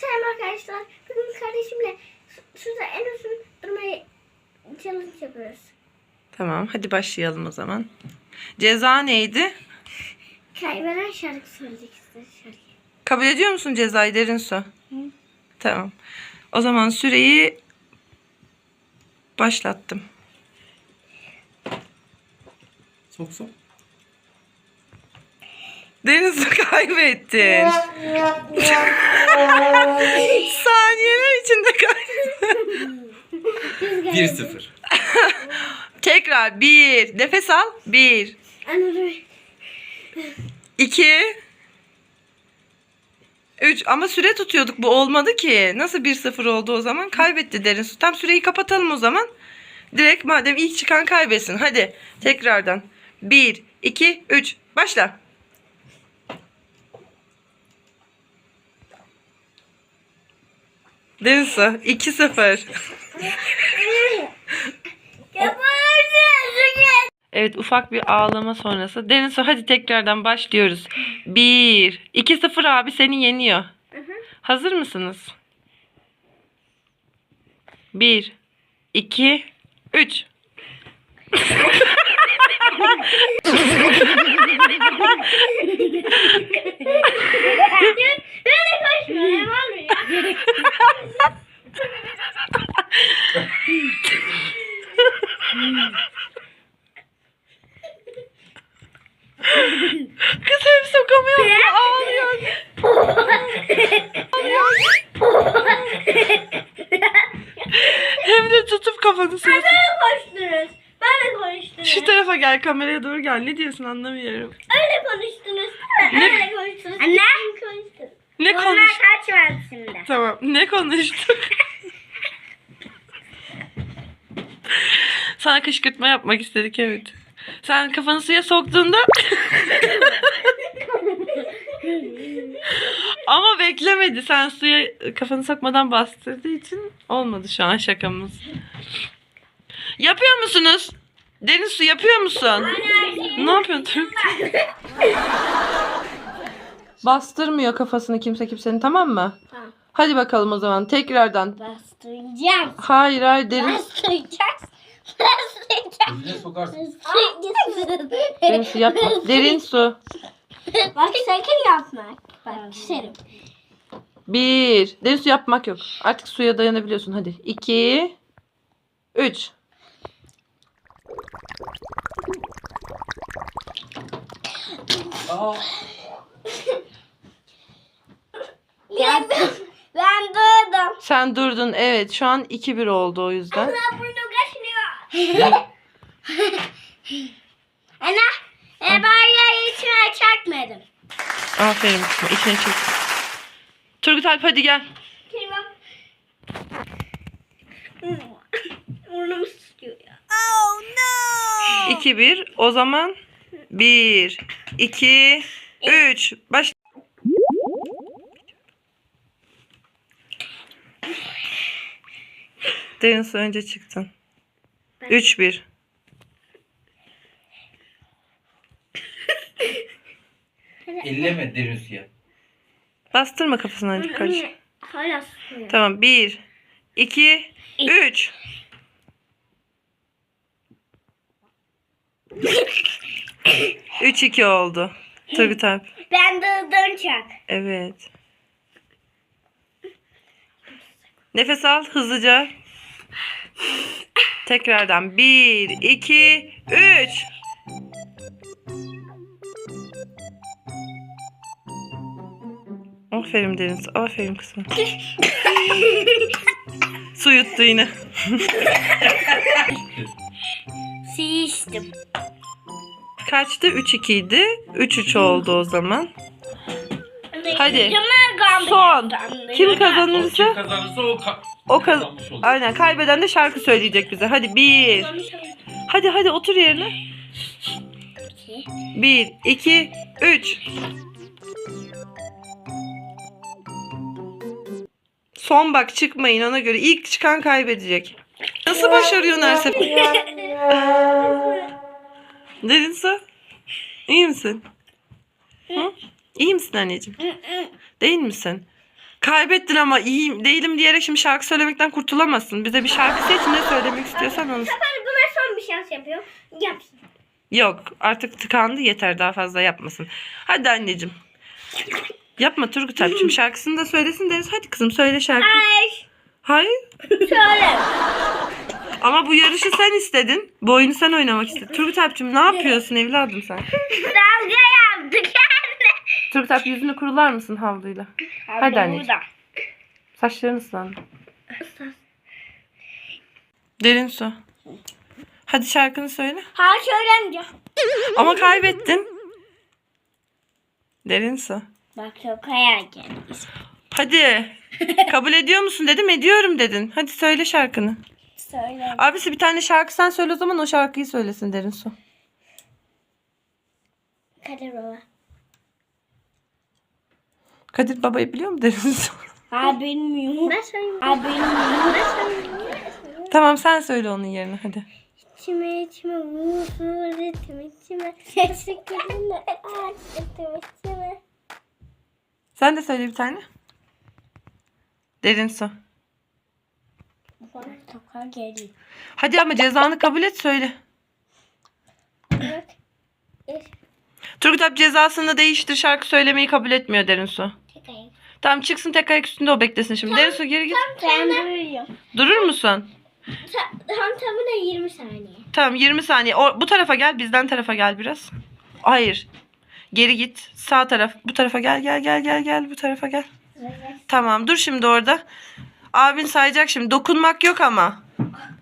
selam arkadaşlar. Bugün kardeşimle su- suda en uzun durmayı challenge yapıyoruz. Tamam hadi başlayalım o zaman. Ceza neydi? Kaybeden şarkı söyleyecek şarkı. Kabul ediyor musun cezayı derin su? Tamam. O zaman süreyi başlattım. Sok sok. Derin su kaybettin. Saniyeler içinde kaybettin. 1-0. Tekrar bir. Nefes al. Bir. İki, Üç. Ama süre tutuyorduk. Bu olmadı ki. Nasıl 1-0 oldu o zaman? Kaybetti derin su. Tam süreyi kapatalım o zaman. Direkt madem ilk çıkan kaybetsin. Hadi tekrardan. Bir, iki, üç. Başla. Derin su. 2-0. Yaparsın. Evet ufak bir ağlama sonrası. Su hadi tekrardan başlıyoruz. 1 2-0 abi seni yeniyor. Hazır mısınız? 1 2 3 Böyle koşma. Hemen buraya. Kız hem sokamıyor hem ağlıyor. hem de tutup kafanı sürüyorsun. Böyle koştunuz. Böyle konuştunuz. Şu tarafa gel kameraya doğru gel. Ne diyorsun anlamıyorum. Öyle konuştunuz. Ne- Öyle konuştunuz. Anne. Konuştunuz. Ne Onlar konuş? kaç verdi şimdi? Tamam. Ne konuştuk? Sana kışkırtma yapmak istedik evet. Sen kafanı suya soktuğunda Ama beklemedi. Sen suya kafanı sokmadan bastırdığı için olmadı şu an şakamız. Yapıyor musunuz? Deniz su yapıyor musun? Ne yapıyorsun? Bastırmıyor kafasını kimse kimsenin tamam mı? Tamam. Hadi bakalım o zaman tekrardan. Bastıracağım. Hayır hayır derin, Bastıracağız. Bastıracağız. Sokarsın. derin su yapma. Derin su. Bak sakın yapma. Bak küserim. Bir. Derin su yapmak yok. Artık suya dayanabiliyorsun hadi. İki. Üç. Aa, Ben, ben durdum. Sen durdun evet. Şu an 2-1 oldu o yüzden. Ben burnum kaşınıyor. Ana. E ben ya içine çakmadım. Aferin. İçine çek. Turgut Alp hadi gel. Kerim. Burnum sıkıyor ya. 2-1. O zaman 1, 2, 3. Baş. Derin su önce çıktın. 3-1. Elleme derin suya. Bastırma karış. Anne, Hala sıkıyor. Tamam 1, 2, 3. Üç iki oldu. Turgut Alp. Ben durdum çak. Evet. Nefes al hızlıca. Tekrardan. Bir, iki, üç. Aferin Deniz. Aferin kızım. Su yuttu yine. Su içtim. Kaçtı? 3-2 idi. 3-3 oldu o zaman. Hadi. Son. Kim kazanırsa Kim kazanırsa o ka- o kaz kazanmış olur. Aynen kaybeden de şarkı söyleyecek bize. Hadi bir. Hadi hadi otur yerine. Bir, iki, üç. Son bak çıkmayın ona göre. İlk çıkan kaybedecek. Nasıl başarıyorsun her sefer? Dedin sen? İyi misin? Hı? İyi misin anneciğim? Değil misin? Kaybettin ama iyiyim değilim diyerek şimdi şarkı söylemekten kurtulamazsın. Bize bir şarkı seç ne söylemek istiyorsan onu. Bu sefer buna son bir şans yapıyorum. Yapsın. Yok artık tıkandı yeter daha fazla yapmasın. Hadi anneciğim. Yapma Turgut Alp'cim şarkısını da söylesin Deniz. Hadi kızım söyle şarkı. Ay. Hayır Şöyle. ama bu yarışı sen istedin. Bu oyunu sen oynamak istedin. Turgut Alp'cim ne yapıyorsun evladım sen? Dalga yaptık anne. Turgut Alp yüzünü kurular mısın havluyla? Hadi anneciğim. Saçların ıslandı. Derin su. Hadi şarkını söyle. Hayır söylemeyeceğim. Ama kaybettin. Derin su. Bak çok hayal geldi. Hadi. Kabul ediyor musun dedim. Ediyorum dedin. Hadi söyle şarkını. Söyle. Abisi bir tane şarkı sen söyle o zaman o şarkıyı söylesin Derin su. Kadir baba. Kadir babayı biliyor mu Derin su? Ha bilmiyorum. Ben söyleyeyim. Ha bilmiyorum. Ben söyleyeyim. tamam sen söyle onun yerine hadi. İçime içime vurur ritim içime. Sesi kendine aç ritim içime. Sen de söyle bir tane. Derin su. Bana toka geliyor. Hadi ama cezanı kabul et söyle. Bak. Bir Turgut Alp cezasını değiştir şarkı söylemeyi kabul etmiyor Derin su. tek. Tamam çıksın tek ayak üstünde o beklesin şimdi. Derin su geri git. Ben duruyorum. Durur musun? Ta- Tam tamına 20 saniye. Tamam 20 saniye. O, bu tarafa gel bizden tarafa gel biraz. Hayır. Geri git. Sağ taraf. Bu tarafa gel gel gel gel gel bu tarafa gel. Tamam dur şimdi orada. Abin sayacak şimdi. Dokunmak yok ama.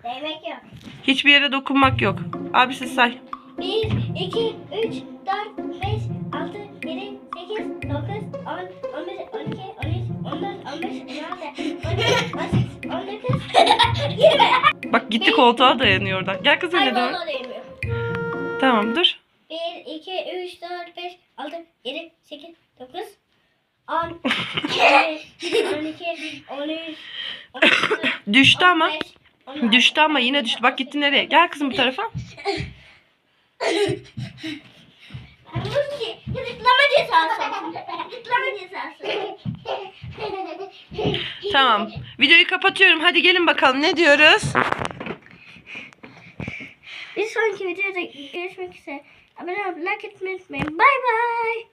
Demek yok. Hiçbir yere dokunmak yok. Abi siz say. 1, 2, 3, 4, 5, 6, 7, 8, 9, 10, 11, 12, 13, 14, 15, 16, 17, 18, 19, 20. Bak gitti koltuğa dayanıyor oradan. Gel kız öyle değmiyor. Tamam dur. 1, 2, 3, 4, 5, 6, 7, 8, 9, 10, 11, 12, 13, 14, Düştü ama. 15, 16. Düştü ama yine düştü. Bak gitti nereye? Gel kızım bu tarafa. Musti, gıdıklama cezası. Gıdıklama cezası. Tamam. Videoyu kapatıyorum. Hadi gelin bakalım. Ne diyoruz? Bir sonraki videoda görüşmek üzere. Abone olup like etmeyi unutmayın. Bay bay.